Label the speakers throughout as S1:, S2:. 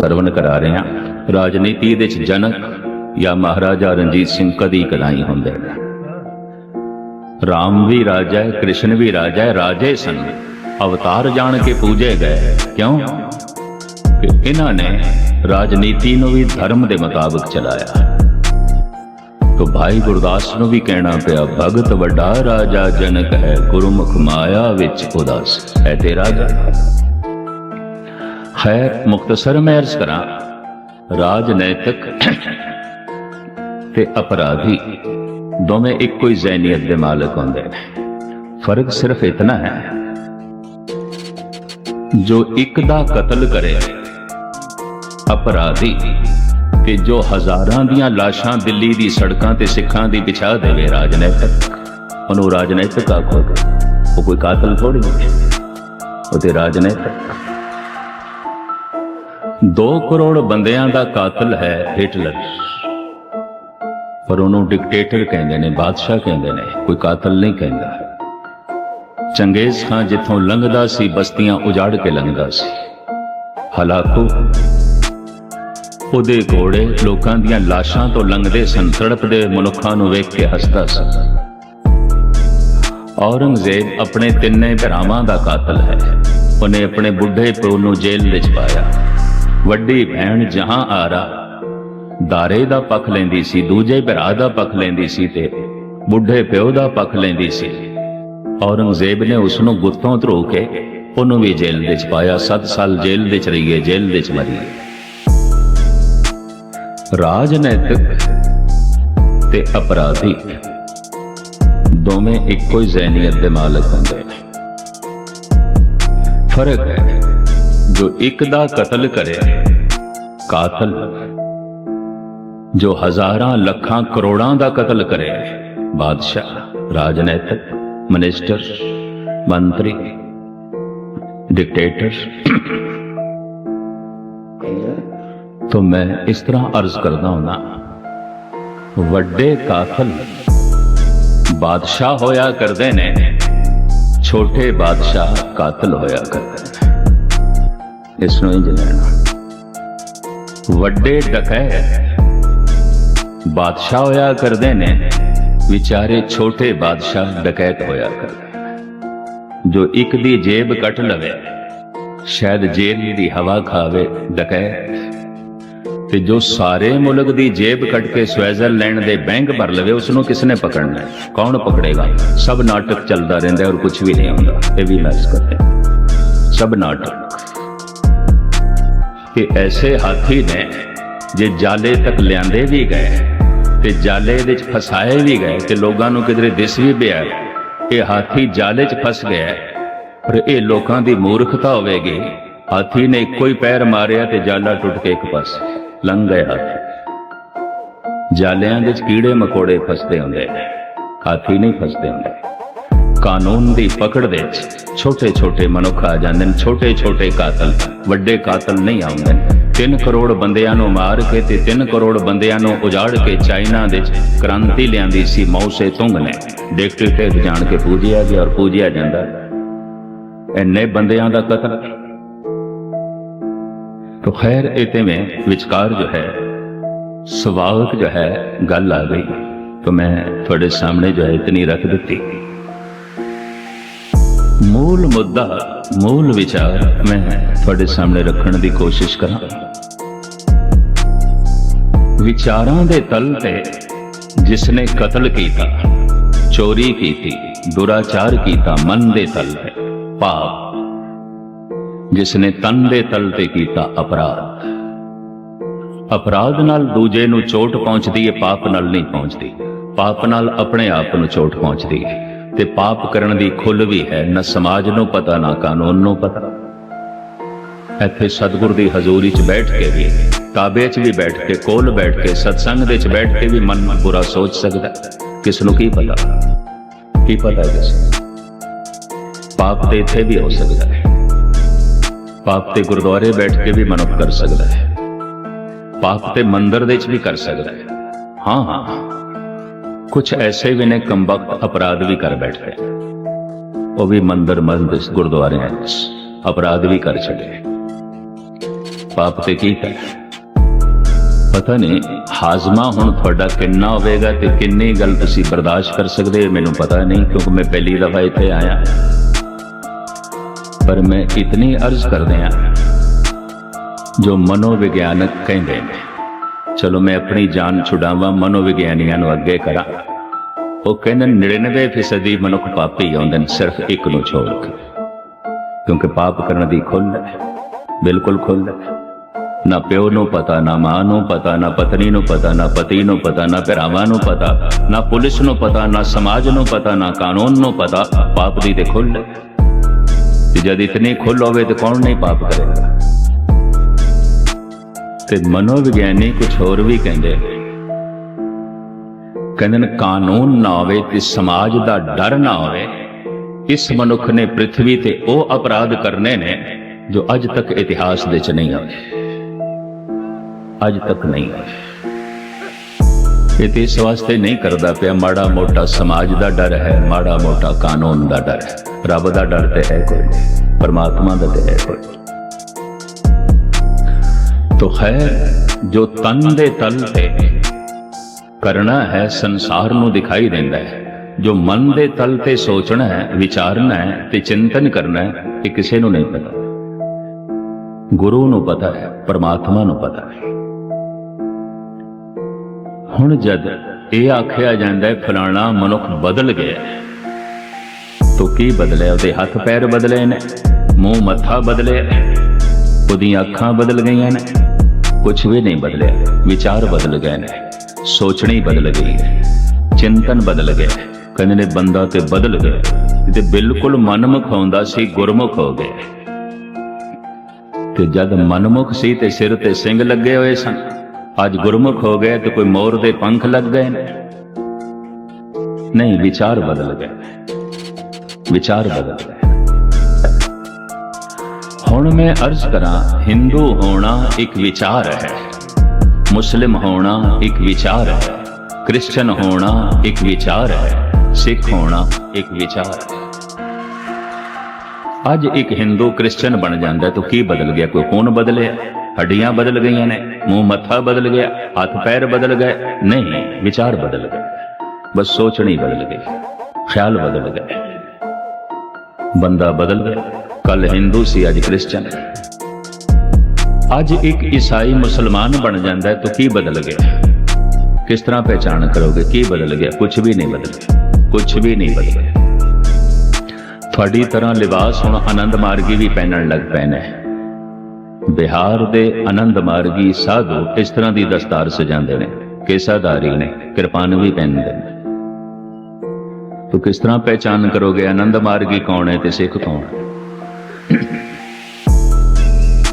S1: ਸਰਵਣ ਕਰਾ ਰਹੇ। ਹਾਂ ਰਾਜਨੀਤੀ ਦੇ ਵਿੱਚ ਜਨਕ ਜਾਂ ਮਹਾਰਾਜਾ ਰਣਜੀਤ ਸਿੰਘ ਕਦੀ ਕਦਾਈ ਹੁੰਦੇ ਨੇ। ਰਾਮ ਵੀ ਰਾਜਾ ਹੈ, ਕ੍ਰਿਸ਼ਨ ਵੀ ਰਾਜਾ ਹੈ, ਰਾਜੇ ਸਨ। ਅਵਤਾਰ ਜਾਣ ਕੇ ਪੂਜੇ ਗਏ। ਕਿਉਂ? ਕਿ ਇਹਨਾਂ ਨੇ ਰਾਜਨੀਤੀ ਨੂੰ ਵੀ ਧਰਮ ਦੇ ਮੁਤਾਬਕ ਚਲਾਇਆ। ਤੋ ਭਾਈ ਗੁਰਦਾਸ ਨੂੰ ਵੀ ਕਹਿਣਾ ਪਿਆ, ਭਗਤ ਵੱਡਾ ਰਾਜਾ ਜਨਕ ਹੈ, ਗੁਰਮੁਖ ਮਾਇਆ ਵਿੱਚ ਉਦਾਸ ਹੈ ਤੇ ਖੈਰ ਮੁਖਤਸਰ ਮੈਂ ਅਰਜ਼ ਕਰਾਂ ਰਾਜਨੈਤਿਕ ਤੇ ਅਪਰਾਧੀ ਦੋਵੇਂ ਇੱਕੋ ਹੀ ਜ਼ੈਨੀਅਤ ਦੇ ਮਾਲਕ ਹੁੰਦੇ ਨੇ। ਫ਼ਰਕ ਸਿਰਫ ਇਤਨਾ ਹੈ, ਜੋ ਇੱਕ ਦਾ ਕਤਲ ਕਰੇ, ਅਪਰਾਧੀ ਤੇ ਜੋ ਹਜ਼ਾਰਾਂ ਦੀਆਂ ਲਾਸ਼ਾਂ ਦਿੱਲੀ ਦੀ ਸੜਕਾਂ ਤੇ ਸਿੱਖਾਂ ਦੀ ਵਿਛਾ ਦੇਵੇ ਰਾਜਨੈਤਿਕ ਉਹਨੂੰ ਰਾਜਨੈਤਿਕ ਆਖੋਗੇ, ਉਹ ਕੋਈ ਕਾਤਲ ਥੋੜੀ ਹੈ। ਉਹ ਤੇ ਰਾਜਨੈਤਿਕ 2 ਕਰੋੜ ਬੰਦਿਆਂ ਦਾ ਕਾਤਲ ਹੈ ਹਿਟਲਰ। ਪਰ ਉਹਨੂੰ ਡਿਕਟੇਟਰ ਕਹਿੰਦੇ ਨੇ, ਬਾਦਸ਼ਾਹ ਕਹਿੰਦੇ ਨੇ, ਕੋਈ ਕਾਤਲ ਨਹੀਂ ਕਹਿੰਦਾ। ਚੰਗੇਜ਼ ਖਾਨ ਜਿੱਥੋਂ ਲੰਘਦਾ ਸੀ, ਬਸਤੀਆਂ ਉਜਾੜ ਕੇ ਲੰਘਦਾ ਸੀ। ਹਲਾਕੂ ਉਹਦੇ ਘੋੜੇ ਲੋਕਾਂ ਦੀਆਂ ਲਾਸ਼ਾਂ ਤੋਂ ਲੰਘਦੇ ਸਨ, ਤੜਪਦੇ ਮਨੁੱਖਾਂ ਨੂੰ ਵੇਖ ਕੇ ਹੱਸਦਾ ਸੀ। ਔਰੰਗਜ਼ੇਬ ਆਪਣੇ ਤਿੰਨੇ ਭਰਾਵਾਂ ਦਾ ਕਾਤਲ ਹੈ। ਉਹਨੇ ਆਪਣੇ ਬੁੱਢੇ ਪਿਓ ਨੂੰ ਜੇਲ੍ਹ ਵਿੱਚ ਪਾਇਆ। ਵੱਡੀ ਭੈਣ ਜਹਾਂ ਆਰਾ। ਦਾਰੇ ਦਾ ਪੱਖ ਲੈਂਦੀ ਸੀ, ਦੂਜੇ ਭਰਾ ਦਾ ਪੱਖ ਲੈਂਦੀ ਸੀ ਤੇ ਬੁੱਢੇ ਪਿਓ ਦਾ ਪੱਖ ਲੈਂਦੀ ਸੀ। ਔਰੰਗਜ਼ੇਬ ਨੇ ਉਸ ਨੂੰ ਗੁੱਤੋਂ ਧਰੋ ਕੇ ਉਹਨੂੰ ਵੀ ਜੇਲ੍ਹ ਵਿੱਚ ਪਾਇਆ। 7 ਸਾਲ ਜੇਲ੍ਹ ਵਿੱਚ ਰਹੀਏ, ਜੇਲ੍ਹ ਵਿੱਚ ਮਰੀ ਰਾਜਨੈਤਿਕ ਤੇ ਅਪਰਾਧੀ ਦੋਵੇਂ ਇੱਕੋ ਹੀ ਜ਼ਹਿਨੀਅਤ ਦੇ ਮਾਲਕ ਹੁੰਦੇ ਨੇ। ਫ਼ਰਕ ਹੈ ਜੋ ਇੱਕ ਦਾ ਕਤਲ ਕਰੇ ਕਾਤਲ ਜੋ ਹਜ਼ਾਰਾਂ ਲੱਖਾਂ ਕਰੋੜਾਂ ਦਾ ਕਤਲ ਕਰੇ ਬਾਦਸ਼ਾਹ ਰਾਜਨੈਤਿਕ ਮਿਨਿਸਟਰ ਮੰਤਰੀ ਡਿਕਟੇਟਰ तो मैं इस तरह अर्ज करदा हुना ਵੱਡੇ ਕਾਤਲ ਬਾਦਸ਼ਾਹ ਹੋਇਆ ਕਰਦੇ ਨੇ ਛੋਟੇ ਬਾਦਸ਼ਾਹ ਕਾਤਲ ਹੋਇਆ ਕਰਦੇ ਨੇ ਇਸ ਨੂੰ ਇੰਜ ਲੈਣਾ ਵੱਡੇ ਡਕੈਤ ਬਾਦਸ਼ਾਹ ਹੋਇਆ ਕਰਦੇ ਨੇ, ਵਿਚਾਰੇ ਛੋਟੇ ਬਾਦਸ਼ਾਹ ਡਕੈਤ ਹੋਇਆ ਕਰਦੇ ਜੋ ਇੱਕ ਦੀ ਜੇਬ ਕੱਟ ਲਵੇ, ਸ਼ਾਇਦ ਜੇਲ੍ਹ ਦੀ ਹਵਾ ਖਾਵੇ ਡਕੈ ਤੇ ਜੋ ਸਾਰੇ ਮੁਲਕ ਦੀ ਜੇਬ ਕੱਟ ਕੇ ਸਵਿਟਜ਼ਰਲੈਂਡ ਦੇ ਬੈਂਕ ਭਰ ਲਵੇ ਉਸ ਨੂੰ ਕਿਸ ਨੇ ਪਕੜਨਾ? ਕੌਣ ਪਕੜੇਗਾ? ਸਭ ਨਾਟਕ ਚੱਲਦਾ ਰਹਿੰਦਾ ਔਰ ਕੁਝ ਵੀ ਨਹੀਂ ਹੁੰਦਾ। ਇਹ ਵੀ ਮੈਸ ਕਰਦੇ ਸਭ ਨਾਟਕ। ਕਿ ਐਸੇ ਹਾਥੀ ਨੇ ਜੇ ਜਾਲੇ ਤੱਕ ਲਿਆਂਦੇ ਵੀ ਗਏ ਤੇ ਜਾਲੇ ਵਿੱਚ ਫਸਾਏ ਵੀ ਗਏ ਤੇ ਲੋਕਾਂ ਨੂੰ ਕਿਧਰੇ ਦਿਸ ਵੀ ਪਿਆ, ਇਹ ਹਾਥੀ ਜਾਲੇ 'ਚ ਫਸ ਗਿਆ ਪਰ ਇਹ ਲੋਕਾਂ ਦੀ ਮੂਰਖਤਾ ਹੋਵੇਗੀ। ਹਾਥੀ ਨੇ ਇੱਕੋ ਹੀ ਪੈਰ ਮਾਰਿਆ ਤੇ ਜਾਲਾ ਟੁੱਟ ਕੇ ਇੱਕ ਪਾਸੇ ਲੰਘ ਗਿਆ ਹਾਥੀ। ਜਾਲਿਆਂ ਵਿੱਚ ਕੀੜੇ ਮਕੌੜੇ ਫਸਦੇ ਹੁੰਦੇ ਹਾਥੀ ਨਹੀਂ ਫਸਦੇ ਹੁੰਦੇ। ਕਾਨੂੰਨ ਦੀ ਪਕੜ ਦੇ ਵਿੱਚ ਛੋਟੇ ਛੋਟੇ ਮਨੁੱਖ ਆ ਜਾਂਦੇ ਨੇ ਛੋਟੇ ਛੋਟੇ ਕਾਤਲ ਵੱਡੇ ਕਾਤਲ ਨਹੀਂ ਆਉਂਦੇ 3 ਕਰੋੜ ਬੰਦਿਆਂ ਨੂੰ ਮਾਰ ਕੇ ਤੇ 3 ਕਰੋੜ ਬੰਦਿਆਂ ਨੂੰ ਉਜਾੜ ਕੇ ਚਾਈਨਾ ਦੇ ਵਿੱਚ ਕ੍ਰਾਂਤੀ ਲਿਆਂਦੀ ਸੀ ਮੌਸੇ ਤੁੰਗ ਨੇ ਡਿਕਟੇਟਰ ਜਾਣ ਕੇ ਪੂਜਿਆ ਗਿਆ ਔਰ ਪੂਜਿਆ ਜਾਂਦਾ ਇੰਨੇ ਬੰਦਿਆਂ ਦਾ ਕਤਲ तो खैर इतने में विचकार जो है स्वागत जो है गल आ गई तो मैं थोड़े सामने जो है इतनी रख दी ਮੂਲ ਮੁੱਦਾ, ਮੂਲ ਵਿਚਾਰ ਮੈਂ ਤੁਹਾਡੇ ਸਾਹਮਣੇ ਰੱਖਣ ਦੀ ਕੋਸ਼ਿਸ਼ ਕਰਾਂ। ਵਿਚਾਰਾਂ ਦੇ ਤਲ ਤੇ ਜਿਸ ਨੇ ਕਤਲ ਕੀਤਾ, ਚੋਰੀ ਕੀਤੀ, ਦੁਰਾਚਾਰ ਕੀਤਾ ਮਨ ਦੇ ਤਲ ਤੇ, ਪਾਪ ਜਿਸ ਨੇ ਤਨ ਦੇ ਤਲ ਤੇ ਕੀਤਾ ਅਪਰਾਧ। ਅਪਰਾਧ ਨਾਲ ਦੂਜੇ ਨੂੰ ਚੋਟ ਪਹੁੰਚਦੀ ਹੈ ਪਾਪ ਨਾਲ ਨਹੀਂ ਪਹੁੰਚਦੀ। ਪਾਪ ਨਾਲ ਆਪਣੇ ਆਪ ਨੂੰ ਚੋਟ ਪਹੁੰਚਦੀ ਹੈ ਤੇ ਪਾਪ ਕਰਨ ਦੀ ਖੁੱਲ ਵੀ ਹੈ, ਨਾ ਸਮਾਜ ਨੂੰ ਪਤਾ, ਨਾ ਕਾਨੂੰਨ ਨੂੰ ਪਤਾ। ਇੱਥੇ ਸਤਿਗੁਰ ਦੀ ਹਜ਼ੂਰੀ 'ਚ ਬੈਠ ਕੇ ਵੀ ਕਾਬੇ 'ਚ ਵੀ ਬੈਠ ਕੇ, ਕੋਲ ਬੈਠ ਕੇ, ਸਤਸੰਗ ਦੇ 'ਚ ਬੈਠ ਕੇ ਵੀ ਮਨ ਬੁਰਾ ਸੋਚ ਸਕਦਾ ਹੈ। ਕਿਸ ਨੂੰ ਕੀ ਪਤਾ? ਕੀ ਪਤਾ ਕਿਸ ਪਾਪ ਤੇ ਇੱਥੇ ਵੀ ਹੋ ਸਕਦਾ ਹੈ। ਪਾਪ ਤੇ ਗੁਰਦੁਆਰੇ ਬੈਠ ਕੇ ਵੀ ਮਨੁੱਖ ਕਰ ਸਕਦਾ ਹੈ। ਪਾਪ ਤੇ ਮੰਦਰ ਦੇ ਵਿੱਚ ਵੀ ਕਰ ਸਕਦਾ ਹੈ, ਹਾਂ ਹਾਂ। ਕੁਝ ਐਸੇ ਵੀ ਨੇ ਕੰਬਖਤ ਅਪਰਾਧ ਵੀ ਕਰ ਬੈਠਦੇ ਉਹ ਵੀ ਮੰਦਰ ਮਸਜਿਦ ਗੁਰਦੁਆਰਿਆਂ ਵਿੱਚ ਅਪਰਾਧ ਵੀ ਕਰ ਛੱਡੇ। ਪਾਪ ਤੇ ਕੀ ਕੀਤਾ ਪਤਾ ਨਹੀਂ, ਹਾਜ਼ਮਾ ਹੁਣ ਤੁਹਾਡਾ ਕਿੰਨਾ ਹੋਵੇਗਾ ਤੇ ਕਿੰਨੀ ਗੱਲ ਤੁਸੀਂ ਬਰਦਾਸ਼ਤ ਕਰ ਸਕਦੇ ਮੈਨੂੰ ਪਤਾ ਨਹੀਂ, ਕਿਉਂਕਿ ਮੈਂ ਪਹਿਲੀ ਦਫਾ ਇੱਥੇ ਆਇਆ। ਪਰ ਮੈਂ ਇਤਨੀ ਅਰਜ਼ ਕਰਦੇ ਆ ਜੋ ਮਨੋਵਿਗਿਆਨਕ ਕਹਿੰਦੇ ਨੇ। ਚਲੋ ਮੈਂ ਆਪਣੀ ਜਾਨ ਛੁਡਾਵਾਂ, ਮਨੋਵਿਗਿਆਨੀਆਂ ਨੂੰ ਅੱਗੇ ਕਰਾਂ। ਉਹ ਕਹਿੰਦੇ 99% ਮਨੁੱਖ ਪਾਪੀ ਆਉਂਦੇ ਨੇ, ਸਿਰਫ ਇੱਕ ਨੂੰ ਛੋੜ ਕੇ। ਕਿਉਂਕਿ ਪਾਪ ਕਰਨ ਦੀ ਖੁੱਲ੍ਹ ਬਿਲਕੁਲ ਖੁੱਲ੍ਹ ਨਾ ਪਿਓ ਨੂੰ ਪਤਾ, ਨਾ ਮਾਂ ਨੂੰ ਪਤਾ, ਨਾ ਪਤਨੀ ਨੂੰ ਪਤਾ, ਨਾ ਪਤੀ ਨੂੰ ਪਤਾ, ਨਾ ਭਰਾਵਾਂ ਨੂੰ ਪਤਾ, ਨਾ ਪੁਲਿਸ ਨੂੰ ਪਤਾ, ਨਾ ਸਮਾਜ ਨੂੰ ਪਤਾ, ਨਾ ਕਾਨੂੰਨ ਨੂੰ ਪਤਾ, ਪਾਪ ਦੀ ਤੇ ਖੁੱਲ੍ਹ ਹੈ। ਤੇ ਜਦ ਇਤਨੀ ਖੁੱਲ੍ਹ ਹੋਵੇ ਤੇ ਕੌਣ ਨਹੀਂ ਪਾਪ ਕਰੇਗਾ? ਤੇ ਮਨੋਵਿਗਿਆਨੀ ਕੁਝ ਹੋਰ ਵੀ ਕਹਿੰਦੇ ਕਹਿੰਦੇ ਨੇ, ਕਾਨੂੰਨ ਨਾ ਹੋਵੇ ਤੇ ਸਮਾਜ ਦਾ ਡਰ ਨਾ ਹੋਵੇ। ਇਸ ਮਨੁੱਖ ਨੇ ਪ੍ਰithvi ਤੇ ਉਹ ਅਪਰਾਧ ਕਰਨੇ ਨੇ ਜੋ ਅੱਜ ਤੱਕ ਇਤਿਹਾਸ ਦੇ ਚ ਨਹੀਂ ਹੋਏ ਅੱਜ ਤੱਕ ਨਹੀਂ ਹੋਏ ਇਹ ਇਸ ਵਾਸਤੇ ਨਹੀਂ ਕਰਦਾ ਪਿਆ, ਮਾੜਾ ਮੋਟਾ ਸਮਾਜ ਦਾ ਡਰ ਹੈ, ਮਾੜਾ ਮੋਟਾ ਕਾਨੂੰਨ ਦਾ ਡਰ ਹੈ। ਰੱਬ ਦਾ ਡਰ ਤੇ ਹੈ ਕੋਈ ਪਰਮਾਤਮਾ ਦਾ ਤੇ ਹੈ ਕੋਈ ਤੋ ਖੈਰ ਜੋ ਤਨ ਦੇ ਤਲ ਤੇ। ਕਰਨਾ ਹੈ ਸੰਸਾਰ ਨੂੰ ਦਿਖਾਈ ਦਿੰਦਾ ਹੈ। ਜੋ ਮਨ ਦੇ ਤਲ ਤੇ ਸੋਚਣਾ ਹੈ ਵਿਚਾਰਨਾ ਹੈ ਤੇ ਚਿੰਤਨ ਕਰਨਾ ਹੈ ਇਹ ਕਿਸੇ ਨੂੰ ਨਹੀਂ ਪਤਾ। ਗੁਰੂ ਨੂੰ ਪਤਾ ਹੈ ਪਰਮਾਤਮਾ ਨੂੰ ਪਤਾ ਹੈ। ਹੁਣ ਜਦ ਇਹ ਆਖਿਆ ਜਾਂਦਾ ਹੈ ਫਲਾਣਾ ਮਨੁੱਖ ਬਦਲ ਗਿਆ ਹੈ, ਤੋ ਕੀ ਬਦਲਿਆ? ਉਹਦੇ ਹੱਥ ਪੈਰ ਬਦਲੇ ਨੇ ਮੂੰਹ ਮੱਥਾ ਬਦਲਿਆ ਉਹਦੀਆਂ ਅੱਖਾਂ ਬਦਲ ਗਈਆਂ ਨੇ। ਕੁਝ ਵੀ ਨਹੀਂ ਬਦਲਿਆ। ਵਿਚਾਰ ਬਦਲ ਗਏ ਨੇ, ਸੋਚਣੀ ਬਦਲ ਗਈ ਹੈ ਚਿੰਤਨ ਬਦਲ ਗਿਆ ਕਹਿੰਦੇ ਨੇ ਬੰਦਾ ਤੇ ਬਦਲ ਗਿਆ ਤੇ ਬਿਲਕੁਲ ਮਨਮੁਖ ਹੁੰਦਾ ਸੀ, ਗੁਰਮੁਖ ਹੋ ਗਿਆ ਤੇ ਜਦ ਮਨਮੁਖ ਸੀ ਤੇ ਸਿਰ ਤੇ ਸਿੰਘ ਲੱਗੇ ਹੋਏ ਸਨ। ਅੱਜ ਗੁਰਮੁਖ ਹੋ ਗਏ ਤੇ ਕੋਈ ਮੋਰ ਦੇ ਪੰਖ ਲੱਗ ਗਏ ਨੇ। ਨਹੀਂ, ਵਿਚਾਰ ਬਦਲ ਗਏ। ਵਿਚਾਰ ਬਦਲ ਗਏ। ਹੁਣ ਮੈਂ ਅਰਜ਼ ਕਰਾਂ, ਹਿੰਦੂ ਹੋਣਾ ਇੱਕ ਵਿਚਾਰ ਹੈ, ਮੁਸਲਿਮ ਹੋਣਾ ਇੱਕ ਵਿਚਾਰ ਹੈ, ਕ੍ਰਿਸਚਨ ਹੋਣਾ ਇੱਕ ਵਿਚਾਰ ਹੈ, ਸਿੱਖ ਹੋਣਾ ਇੱਕ ਵਿਚਾਰ ਹੈ। ਅੱਜ ਇੱਕ ਹਿੰਦੂ ਕ੍ਰਿਸਚਨ ਬਣ ਜਾਂਦਾ ਤਾਂ ਕੀ ਬਦਲ ਗਿਆ? ਕੋਈ ਖੂਨ ਬਦਲਿਆ? ਹੱਡੀਆਂ ਬਦਲ ਗਈਆਂ ਨੇ, ਮੂੰਹ ਮੱਥਾ ਬਦਲ ਗਿਆ, ਹੱਥ ਪੈਰ ਬਦਲ ਗਏ। ਨਹੀਂ, ਵਿਚਾਰ ਬਦਲ ਗਏ। ਬਸ ਸੋਚਣੀ ਬਦਲ ਗਈ, ਖਿਆਲ ਬਦਲ ਗਏ। ਬੰਦਾ ਬਦਲ ਗਿਆ। ਕੱਲ ਹਿੰਦੂ ਸੀ, ਅੱਜ ਕ੍ਰਿਸਚਨ ਅੱਜ ਇੱਕ ਈਸਾਈ ਮੁਸਲਮਾਨ ਬਣ ਜਾਂਦਾ ਹੈ, ਤਾਂ ਕੀ ਬਦਲ ਗਿਆ? ਕਿਸ ਤਰ੍ਹਾਂ ਪਹਿਚਾਨ ਕਰੋਗੇ? ਕੀ ਬਦਲ ਗਿਆ? ਕੁਝ ਵੀ ਨਹੀਂ ਬਦਲਿਆ ਕੁਝ ਵੀ ਨਹੀਂ ਬਦਲਿਆ ਤੁਹਾਡੀ ਤਰ੍ਹਾਂ ਲਿਬਾਸ ਹੁਣ ਆਨੰਦ ਮਾਰਗੀ ਵੀ ਪਹਿਨਣ ਲੱਗ ਪਏ ਨੇ ਬਿਹਾਰ ਦੇ ਆਨੰਦ ਮਾਰਗੀ ਸਾਧੂ ਇਸ ਤਰ੍ਹਾਂ ਦੀ ਦਸਤਾਰ ਸਜਾਉਂਦੇ ਨੇ। ਕੇਸਾਧਾਰੀ ਨੇ, ਕਿਰਪਾਨ ਵੀ ਪਹਿਨਦੇ ਨੇ। ਤੋ ਕਿਸ ਤਰ੍ਹਾਂ ਪਹਿਚਾਨ ਕਰੋਗੇ? ਆਨੰਦ ਮਾਰਗੀ ਕੌਣ ਹੈ ਤੇ ਸਿੱਖ ਕੌਣ ਹੈ?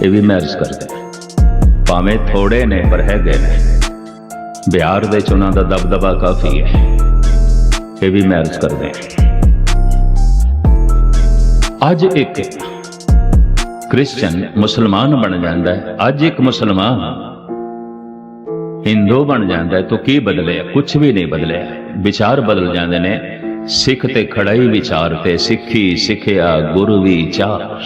S1: ਇਹ ਵੀ ਮੈਂ ਕਰਦੇ ਕਰਦਾ ਭਾਵੇਂ ਥੋੜੇ ਨੇ ਪਰ ਹੈਗੇ ਨੇ। ਬਿਹਾਰ ਦੇ ਚ ਉਹਨਾਂ ਦਾ ਦਬਦਬਾ ਕਾਫੀ ਹੈ। ਇਹ ਵੀ ਮੈਂ ਅਰਜ਼ ਕਰਦਾ ਅੱਜ ਇੱਕ ਕ੍ਰਿਸਚਨ ਮੁਸਲਮਾਨ ਬਣ ਜਾਂਦਾ ਹੈ। ਅੱਜ ਇੱਕ ਮੁਸਲਮਾਨ ਹਿੰਦੂ ਬਣ ਜਾਂਦਾ ਹੈ। ਤਾਂ ਕੀ ਬਦਲਿਆ? ਕੁਝ ਵੀ ਨਹੀਂ ਬਦਲਿਆ। ਵਿਚਾਰ ਬਦਲ ਜਾਂਦੇ ਨੇ। ਸਿੱਖ ਤੇ ਖੜਾਈ ਵਿਚਾਰ ਤੇ, ਸਿੱਖੀ ਸਿੱਖਿਆ, ਗੁਰੂ ਵਿਚਾਰ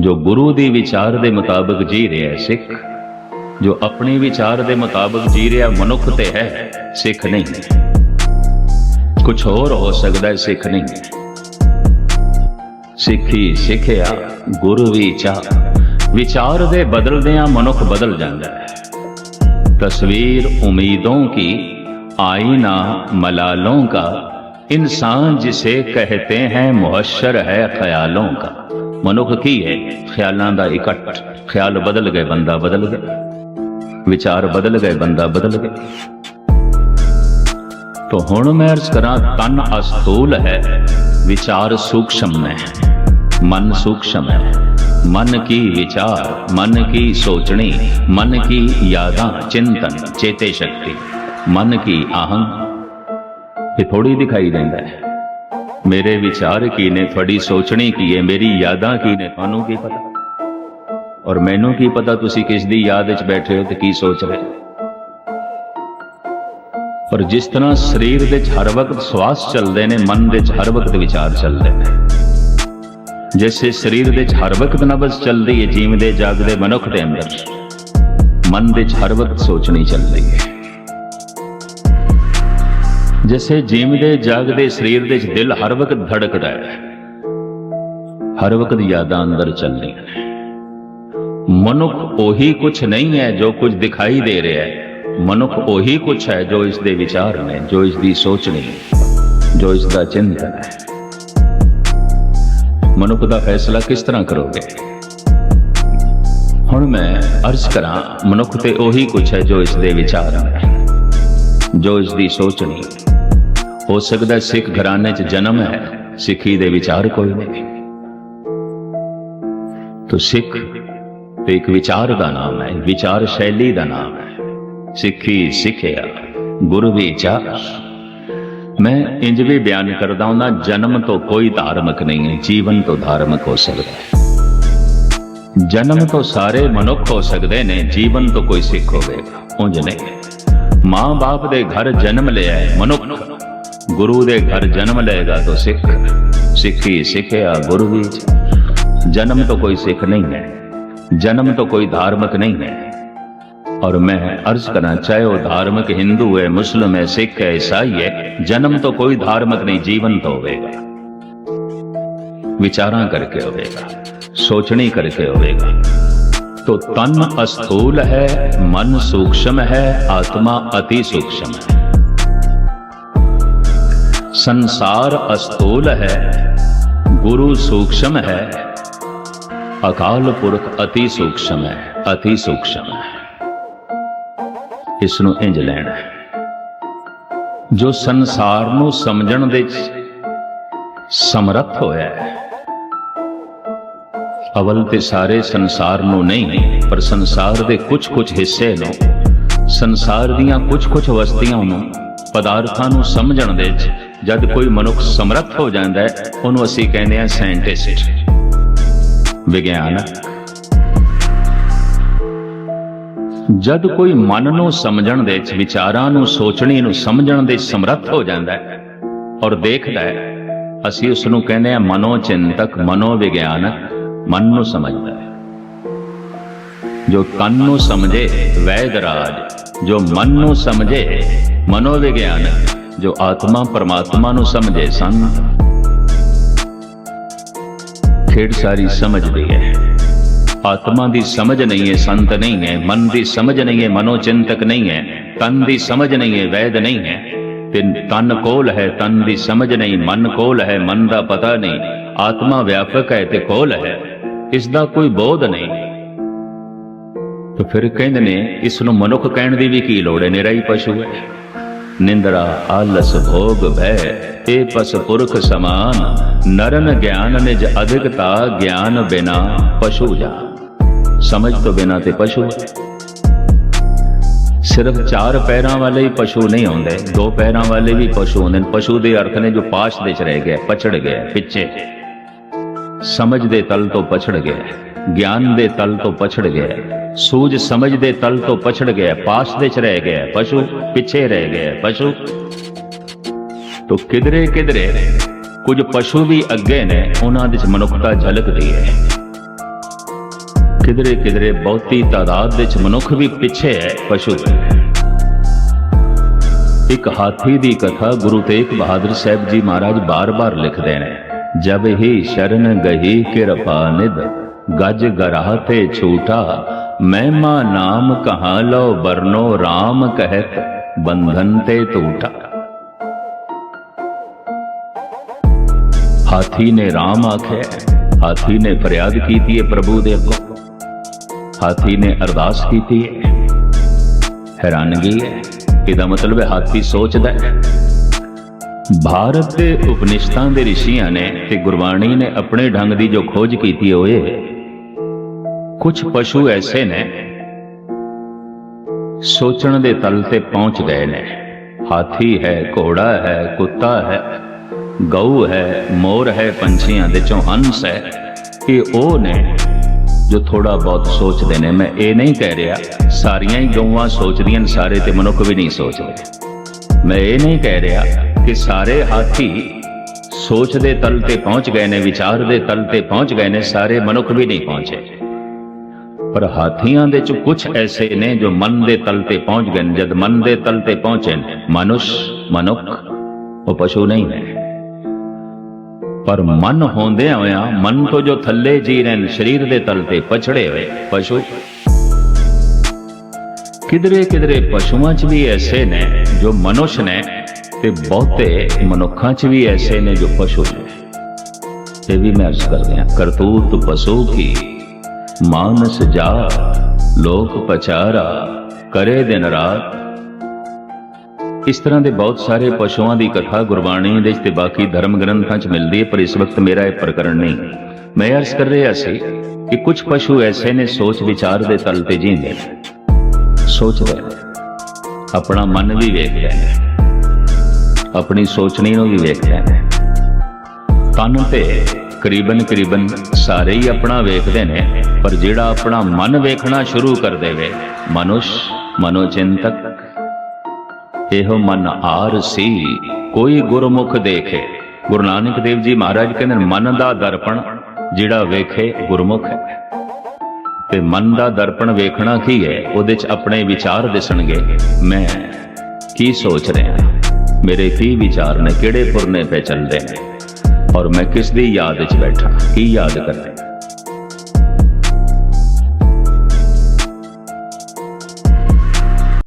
S1: ਜੋ ਗੁਰੂ ਦੀ ਵਿਚਾਰ ਦੇ ਮੁਤਾਬਕ ਜੀ ਰਿਹਾ ਹੈ ਸਿੱਖ ਜੋ ਆਪਣੀ ਵਿਚਾਰ ਦੇ ਮੁਤਾਬਕ ਜੀ ਰਿਹਾ ਮਨੁੱਖ ਤੇ ਹੈ ਸਿੱਖ ਨਹੀਂ ਕੁਝ ਹੋਰ ਹੋ ਸਕਦਾ ਹੈ ਸਿੱਖ ਨਹੀਂ ਸਿੱਖੀ ਸਿੱਖਿਆ ਗੁਰੂ ਵਿਚਾਰ ਵਿਚਾਰ ਦੇ ਬਦਲਦਿਆਂ ਮਨੁੱਖ ਬਦਲ ਜਾਂਦਾ ਹੈ तस्वीर उम्मीदों की आईना मलालों का इंसान जिसे कहते हैं मुहशर है ख्यालों का ਮਨੁੱਖ ਕੀ ਹੈ? ਖਿਆਲਾਂ ਦਾ ਇਕੱਠ। ਖਿਆਲ ਬਦਲ ਗਏ, ਬੰਦਾ ਬਦਲ ਗਿਆ। ਵਿਚਾਰ ਬਦਲ ਗਏ, ਬੰਦਾ ਬਦਲ ਗਿਆ। ਤੋ ਹੁਣ ਮੈਂ ਅਰਜ਼ ਕਰਾਂ, ਤਨ ਅਸਤੂਲ ਹੈ, ਵਿਚਾਰ ਸੂਖਸ਼ਮ ਹੈ, ਮਨ ਸੂਖਸ਼ਮ ਹੈ। ਮਨ ਕੀ ਵਿਚਾਰ, ਮਨ ਕੀ ਸੋਚਣੀ, ਮਨ ਕੀ ਯਾਦਾਂ, ਚਿੰਤਨ, ਚੇਤੇ ਸ਼ਕਤੀ, ਮਨ ਕੀ ਆਹੰ ਇਹ ਥੋੜੀ ਦਿਖਾਈ ਦਿੰਦਾ ਹੈ। ਮੇਰੇ ਵਿਚਾਰ ਕੀ ਨੇ, ਤੁਹਾਡੀ ਸੋਚਣੀ ਕੀ ਹੈ, ਮੇਰੀ ਯਾਦਾਂ ਕੀ ਨੇ, ਤੁਹਾਨੂੰ ਕੀ ਪਤਾ? ਔਰ ਮੈਨੂੰ ਕੀ ਪਤਾ ਤੁਸੀਂ ਕਿਸ ਦੀ ਯਾਦ ਵਿੱਚ ਬੈਠੇ ਹੋ ਤੇ ਕੀ ਸੋਚ ਰਹੇ ਹੋ? ਪਰ ਜਿਸ ਤਰ੍ਹਾਂ ਸਰੀਰ ਵਿੱਚ ਹਰ ਵਕਤ ਸਵਾਸ ਚੱਲਦੇ ਨੇ, ਮਨ ਵਿੱਚ ਹਰ ਵਕਤ ਵਿਚਾਰ ਚੱਲਦੇ ਨੇ। ਜਿਸੇ ਸਰੀਰ ਵਿੱਚ ਹਰ ਵਕਤ ਨਬਜ਼ ਚੱਲਦੀ ਹੈ, ਜੀਵਦੇ, ਜਾਗਦੇ ਮਨੁੱਖ ਦੇ ਅੰਦਰ, ਮਨ ਵਿੱਚ ਹਰ ਵਕਤ ਸੋਚਣੀ ਚੱਲਦੀ ਹੈ। ਜਿਸੇ ਜੀਵਦੇ, ਜਾਗਦੇ, ਸਰੀਰ ਦੇ ਵਿੱਚ ਦਿਲ ਹਰ ਵਕਤ ਧੜਕਦਾ ਹੈ, ਹਰ ਵਕਤ ਯਾਦਾਂ ਅੰਦਰ ਚੱਲਦੀਆਂ ਨੇ। ਮਨੁੱਖ ਉਹੀ ਕੁਝ ਨਹੀਂ ਹੈ ਜੋ ਕੁਝ ਦਿਖਾਈ ਦੇ ਰਿਹਾ ਹੈ। ਮਨੁੱਖ ਉਹੀ ਕੁਝ ਹੈ ਜੋ ਇਸ ਦੇ ਵਿਚਾਰ ਨੇ, ਜੋ ਇਸ ਦੀ ਸੋਚਣੀ ਹੈ ਜੋ ਇਸ ਦਾ ਚਿੰਤਨ ਹੈ। ਮਨੁੱਖ ਦਾ ਫੈਸਲਾ ਕਿਸ ਤਰ੍ਹਾਂ ਕਰੋਗੇ? ਹੁਣ ਮੈਂ ਅਰਜ਼ ਕਰਾਂ, ਮਨੁੱਖ ਤੇ ਉਹੀ ਕੁਝ ਹੈ ਜੋ ਇਸ ਦੇ ਵਿਚਾਰ ਨੇ, ਜੋ ਇਸ ਦੀ ਸੋਚਣੀ ਹੋ ਸਕਦਾ ਸਿੱਖ ਘਰਾਣੇ 'ਚ ਜਨਮ ਹੈ, ਸਿੱਖੀ ਦੇ ਵਿਚਾਰ ਕੋਈ ਨਹੀਂ। ਤੋ ਸਿੱਖ ਤੇ ਇੱਕ ਵਿਚਾਰ ਦਾ ਨਾਮ ਹੈ, ਵਿਚਾਰ ਸ਼ੈਲੀ ਦਾ ਨਾਮ ਹੈ। ਸਿੱਖੀ ਸਿੱਖਿਆ, ਗੁਰੂ ਵਿਚਾਰ ਮੈਂ ਇੰਜ ਵੀ ਬਿਆਨ ਕਰਦਾ ਹਾਂ ਜਨਮ ਤੋਂ ਕੋਈ ਧਾਰਮਿਕ ਨਹੀਂ ਹੈ, ਜੀਵਨ ਤੋਂ ਧਾਰਮਿਕ ਹੋ ਸਕਦਾ ਹੈ। ਜਨਮ ਤੋਂ ਸਾਰੇ ਮਨੁੱਖ ਹੋ ਸਕਦੇ ਨੇ, ਜੀਵਨ ਤੋਂ ਕੋਈ ਸਿੱਖ ਹੋਵੇਗਾ, ਉਂਝ ਨਹੀਂ। ਮਾਂ-ਬਾਪ ਦੇ ਘਰ ਜਨਮ ਲਿਆ ਹੈ, ਮਨੁੱਖ ਗੁਰੂ ਦੇ ਘਰ ਜਨਮ ਲਏਗਾ ਤਾਂ ਸਿੱਖ ਸਿੱਖੀ ਸਿੱਖਿਆ ਗੁਰੂ ਵਿੱਚ ਜਨਮ ਤੋਂ ਕੋਈ ਸਿੱਖ ਨਹੀਂ ਹੈ ਜਨਮ ਤੋਂ ਕੋਈ ਧਾਰਮਿਕ ਨਹੀਂ ਹੈ और मैं अर्ज करना चाहे वो धार्मिक हिंदू है मुस्लिम है सिख है ईसाई है जन्म तो कोई धार्मिक नहीं जीवन तो होवेगा विचारा करके होवेगा सोचनी करके होवेगा तो तन अस्थूल है मन सूक्ष्म है आत्मा अति सूक्ष्म है ਸੰਸਾਰ ਅਸਤੋਲ ਹੈ, ਗੁਰੂ ਸੂਖਸ਼ਮ ਹੈ। ਅਕਾਲ ਪੁਰਖ ਅਤੀ ਸੂਖਸ਼ਮ ਹੈ, ਅਤੀ ਸੂਖਸ਼ਮ ਹੈ। ਇਸ ਨੂੰ ਇੰਜ ਲੈਣਾ ਜੋ ਸੰਸਾਰ ਨੂੰ ਸਮਝਣ ਦੇ ਸਮਰੱਥ ਹੋਇਆ ਹੈ, ਅਵਲ ਤੇ ਸਾਰੇ ਸੰਸਾਰ ਨੂੰ ਨਹੀਂ, ਪਰ ਸੰਸਾਰ ਦੇ ਕੁਝ-ਕੁਝ ਹਿੱਸੇ ਨੂੰ, ਸੰਸਾਰ ਦੀਆਂ ਕੁਝ-ਕੁਝ ਵਸਤੀਆਂ ਨੂੰ, ਪਦਾਰਥਾਂ ਨੂੰ ਸਮਝਣ ਵਿੱਚ ਜਦ ਕੋਈ ਮਨੁੱਖ ਸਮਰੱਥ ਹੋ ਜਾਂਦਾ ਹੈ, ਉਹਨੂੰ ਅਸੀਂ ਕਹਿੰਦੇ ਹਾਂ ਸਾਇੰਟਿਸਟ ਵਿਗਿਆਨਕ ਜਦ ਕੋਈ ਮਨ ਨੂੰ ਸਮਝਣ ਦੇ ਵਿੱਚ, ਵਿਚਾਰਾਂ ਨੂੰ, ਸੋਚਣੀ ਨੂੰ ਸਮਝਣ ਦੇ ਸਮਰੱਥ ਹੋ ਜਾਂਦਾ ਹੈ ਔਰ ਦੇਖਦਾ ਹੈ, ਅਸੀਂ ਉਸ ਨੂੰ ਕਹਿੰਦੇ ਆ ਮਨੋਚਿੰਤਕ ਚਿੰਤਕ ਮਨ ਨੂੰ ਸਮਝਦਾ ਹੈ। ਜੋ ਕੰਨ ਨੂੰ ਸਮਝੇ, ਵੈਦ ਰਾਜ। ਜੋ ਮਨ ਨੂੰ ਸਮਝੇ ਮਨੋਵਿਗਿਆਨਕ ਜੋ ਆਤਮਾ ਪਰਮਾਤਮਾ ਨੂੰ ਸਮਝੇ ਸਨ। ਖੇਡ ਸਾਰੀ ਸਮਝਦੀ ਹੈ। ਆਤਮਾ ਦੀ ਸਮਝ ਨਹੀਂ ਹੈ, ਸੰਤ ਨਹੀਂ ਹੈ, ਮਨ ਦੀ ਸਮਝ ਨਹੀਂ ਹੈ ਮਨੋ ਨਹੀਂ ਹੈ, ਤਨ ਦੀ ਸਮਝ ਨਹੀਂ ਹੈ, ਵੈਦ ਨਹੀਂ ਹੈ। ਤੇ ਤਨ ਕੋਲ ਹੈ, ਤਨ ਦੀ ਸਮਝ ਨਹੀਂ, ਮਨ ਕੋਲ ਹੈ, ਮਨ ਦਾ ਪਤਾ ਨਹੀਂ। ਆਤਮਾ ਵਿਆਪਕ ਹੈ ਤੇ ਕੋਲ ਹੈ। ਇਸ ਦਾ ਕੋਈ ਬੋਧ ਨਹੀਂ। ਤਾਂ ਫਿਰ ਕਹਿੰਦੇ ਨੇ, ਇਸ ਨੂੰ ਮਨੁੱਖ ਕਹਿਣ ਦੀ ਵੀ ਕੀ ਲੋੜ ਹੈ? ਨਿਰਾ ਹੀ ਪਸ਼ੂ ਹੈ। ਨਿੰਦਰਾ ਆਲਸ ਭੋਗ ਭੈ। ਇਹ ਪਸ ਪੁਰਖ ਸਮਾਨ, ਨਰਨ ਗਿਆਨ ਨਿਜ ਅਧਿਕਤਾ ਗਿਆਨ ਬਿਨਾ ਪਸ਼ੂ ਜਾ। ਸਮਝ ਤੋਂ ਬਿਨਾ ਤੇ ਪਸ਼ੂ। ਸਿਰਫ ਚਾਰ ਪੈਰਾਂ ਵਾਲੇ ਹੀ ਪਸ਼ੂ ਨਹੀਂ ਹੁੰਦੇ ਦੋ ਪੈਰਾਂ ਵਾਲੇ ਵੀ ਪਸ਼ੂ ਹੁੰਦੇ ਨੇ। ਪਸ਼ੂ ਦੇ ਅਰਥ ਨੇ ਜੋ ਪਾਸ਼ ਦੇ ਚ ਰਹਿ ਗਏ ਪਛੜ ਗਏ ਪਿੱਛੇ। ਸਮਝ ਦੇ ਤਲ ਤੋਂ ਪਛੜ ਗਏ ਗਿਆਨ ਦੇ ਤਲ ਤੋਂ ਪਛੜ ਗਏ ਸੂਝ ਸਮਝ ਦੇ ਤਲ ਤੋਂ ਪਛੜ ਗਿਆ, ਪਾਸ ਦੇ ਚ ਰਹਿ ਗਏ ਪਸ਼ੂ ਪਿੱਛੇ ਰਹਿ ਗਏ ਪਸ਼ੂ। ਤੋ ਕਿਧਰੇ ਕਿਧਰੇ, ਕੁਝ ਪਸ਼ੂ ਵੀ ਅੱਗੇ ਨੇ, ਉਹਨਾਂ ਦੇ ਚ ਮਨੁੱਖਤਾ ਝਲਕਦੀ ਹੈ। ਕਿਧਰੇ ਕਿਧਰੇ ਬਹੁਤੀ ਤਾਦਾਦ ਵਿੱਚ ਮਨੁੱਖ ਵੀ ਪਿੱਛੇ ਹੈ, ਪਸ਼ੂ। ਇੱਕ ਹਾਥੀ ਦੀ ਕਥਾ ਗੁਰੂ ਤੇਗ ਬਹਾਦਰ ਸਾਹਿਬ ਜੀ ਮਹਾਰਾਜ ਬਾਰ-ਬਾਰ ਲਿਖਦੇ ਨੇ, ਜਬ ਹੀ ਸ਼ਰਨ ਗਹੀ ਕਿਰਪਾ ਨਿਦ ਗਜ ਗਰਾਹ ਤੇ ਛੂਟਾ ਮਹਿਮਾ ਨਾਮ ਕਹਾ ਲਓ ਬਰਨੋ RAM ਕਹਿਤ ਬੰਧਨ ਤੇ ਟੂਟਾ ਹਾਥੀ ਨੇ RAM ਆਖਿਆ, ਹਾਥੀ ਨੇ ਫਰਿਆਦ ਕੀਤੀ ਹੈ ਪ੍ਰਭੂ ਦੇ ਅੱਗੋਂ। ਹਾਥੀ ਨੇ ਅਰਦਾਸ ਕੀਤੀ ਹੈ ਹੈਰਾਨਗੀ ਹੈ ਇਹਦਾ ਮਤਲਬ ਹੈ ਹਾਥੀ ਸੋਚਦਾ ਹੈ। ਭਾਰਤ ਦੇ ਉਪਨਿਸ਼ਦਾਂ ਦੇ ਰਿਸ਼ੀਆਂ ਨੇ ਤੇ ਗੁਰਬਾਣੀ ਨੇ ਆਪਣੇ ਢੰਗ ਦੀ ਜੋ ਖੋਜ ਕੀਤੀ ਹੋਏ ਕੁਝ ਪਸ਼ੂ ਐਸੇ ਨੇ ਸੋਚਣ ਦੇ ਤਲ ਤੇ ਪਹੁੰਚ ਗਏ ਨੇ। ਹਾਥੀ ਹੈ, ਘੋੜਾ ਹੈ, ਕੁੱਤਾ ਹੈ, ਗਊ ਹੈ, ਮੋਰ ਹੈ, ਪੰਛੀਆਂ ਦੇ ਚੋਂ ਹੰਸ ਹੈ। ਇਹ ਉਹ ਨੇ ਜੋ ਥੋੜਾ ਬਹੁਤ ਸੋਚਦੇ ਨੇ। ਮੈਂ ਇਹ ਨਹੀਂ ਕਹਿ ਰਿਹਾ, ਸਾਰੀਆਂ ਹੀ ਗਊਆਂ ਸੋਚਦੀਆਂ ਨੇ, ਸਾਰੇ ਤੇ ਮਨੁੱਖ ਵੀ ਨਹੀਂ ਸੋਚਦੇ। ਮੈਂ ਇਹ ਨਹੀਂ ਕਹਿ ਰਿਹਾ ਕਿ ਸਾਰੇ ਹਾਥੀ ਸੋਚ ਦੇ ਤਲ ਤੇ ਪਹੁੰਚ ਗਏ ਨੇ, ਵਿਚਾਰ ਦੇ ਤਲ ਤੇ ਪਹੁੰਚ ਗਏ ਨੇ, ਸਾਰੇ ਮਨੁੱਖ ਵੀ ਨਹੀਂ ਪਹੁੰਚੇ। ਪਰ ਹਾਥੀਆਂ ਦੇ ਚ ਕੁਝ ਐਸੇ ਨੇ ਜੋ ਮਨ ਦੇ ਤਲ ਤੇ ਪਹੁੰਚ ਗਏ ਜਦ ਮਨ ਦੇ ਤਲ ਤੇ ਪਹੁੰਚੇ ਮਨੁਸ਼, ਮਨੁੱਖ, ਉਹ ਪਸ਼ੂ ਨਹੀਂ ਨੇ। ਪਰ ਮਨ ਹੁੰਦੇ ਹੋਇਆ ਮਨ ਤੋਂ ਜੋ ਥੱਲੇ ਜੀ ਰਹਿਣ ਸਰੀਰ ਦੇ ਤਲ ਤੇ ਪਛੜੇ ਹੋਏ ਪਸ਼ੂ। ਕਿਧਰੇ ਕਿਧਰੇ ਪਸ਼ੂਆਂ 'ਚ ਵੀ ਐਸੇ ਨੇ ਜੋ ਮਨੁਸ਼ ਨੇ ਤੇ ਬਹੁਤੇ ਮਨੁੱਖਾਂ 'ਚ ਵੀ ਐਸੇ ਨੇ ਜੋ ਪਸ਼ੂ ਨੇ। ਇਹ ਵੀ ਮੈਂ ਅਰਜ਼ ਕਰਦੇ ਹਾਂ, ਕਰਤੂਤ ਪਸ਼ੂ ਕੀ ਮਾਨਸ ਜਾ, ਲੋਕ ਪਚਾਰਾ, ਕਰੇ ਦਿਨ ਰਾਤ। ਇਸ ਤਰ੍ਹਾਂ ਦੇ ਬਹੁਤ ਸਾਰੇ ਪਸ਼ੂਆਂ ਦੀ ਕਥਾ ਗੁਰਬਾਣੀ ਦੇ ਤੇ ਬਾਕੀ ਧਰਮ ਗ੍ਰੰਥਾਂ 'ਚ ਮਿਲਦੀ ਹੈ, ਪਰ ਇਸ ਵਕਤ ਮੇਰਾ ਇਹ ਪ੍ਰਕਰਣ ਨਹੀਂ। ਮੈਂ ਅਰਜ਼ ਕਰ ਰਿਹਾ ਸੀ ਕਿ ਕੁਝ ਪਸ਼ੂ ਐਸੇ ਨੇ ਸੋਚ ਵਿਚਾਰ ਦੇ ਤਲ ਤੇ ਜੀਂਦੇ ਨੇ। ਸੋਚਦੇ ਆਪਣਾ ਮਨ ਵੀ ਵੇਖਦੇ ਨੇ। ਆਪਣੀ ਸੋਚਣੀ ਨੂੰ ਵੀ ਵੇਖਦੇ ਨੇ। ਤਨ ਤੇ ਕਰੀਬਨ ਕਰੀਬਨ ਸਾਰੇ ਹੀ ਆਪਣਾ ਵੇਖਦੇ ਨੇ, ਪਰ ਜਿਹੜਾ ਆਪਣਾ ਮਨ ਵੇਖਣਾ ਸ਼ੁਰੂ ਕਰ ਦੇਵੇ, ਮਨੁਸ਼ ਮਨੋਚਿੰਤਕ। ਇਹੋ ਮਨ ਆਰ ਸੀ, ਕੋਈ ਗੁਰਮੁਖ ਦੇਖੇ। ਗੁਰੂ ਨਾਨਕ ਦੇਵ ਜੀ ਮਹਾਰਾਜ ਕਹਿੰਦੇ ਮਨ ਦਾ ਦਰਪਣ ਜਿਹੜਾ ਵੇਖੇ ਗੁਰਮੁਖ ਹੈ। ਤੇ ਮਨ ਦਾ ਦਰਪਣ ਵੇਖਣਾ ਕੀ ਹੈ? ਉਹਦੇ 'ਚ ਆਪਣੇ ਵਿਚਾਰ ਦਿਸਣਗੇ। ਮੈਂ ਕੀ ਸੋਚ ਰਿਹਾ? ਮੇਰੇ ਕੀ ਵਿਚਾਰ ਨੇ? ਕਿਹੜੇ ਪੁਰਨੇ ਪੇ ਚੱਲਦੇ ਨੇ? ਔਰ ਮੈਂ ਕਿਸ ਦੀ ਯਾਦ 'ਚ ਬੈਠਾ ਕੀ ਯਾਦ ਕਰ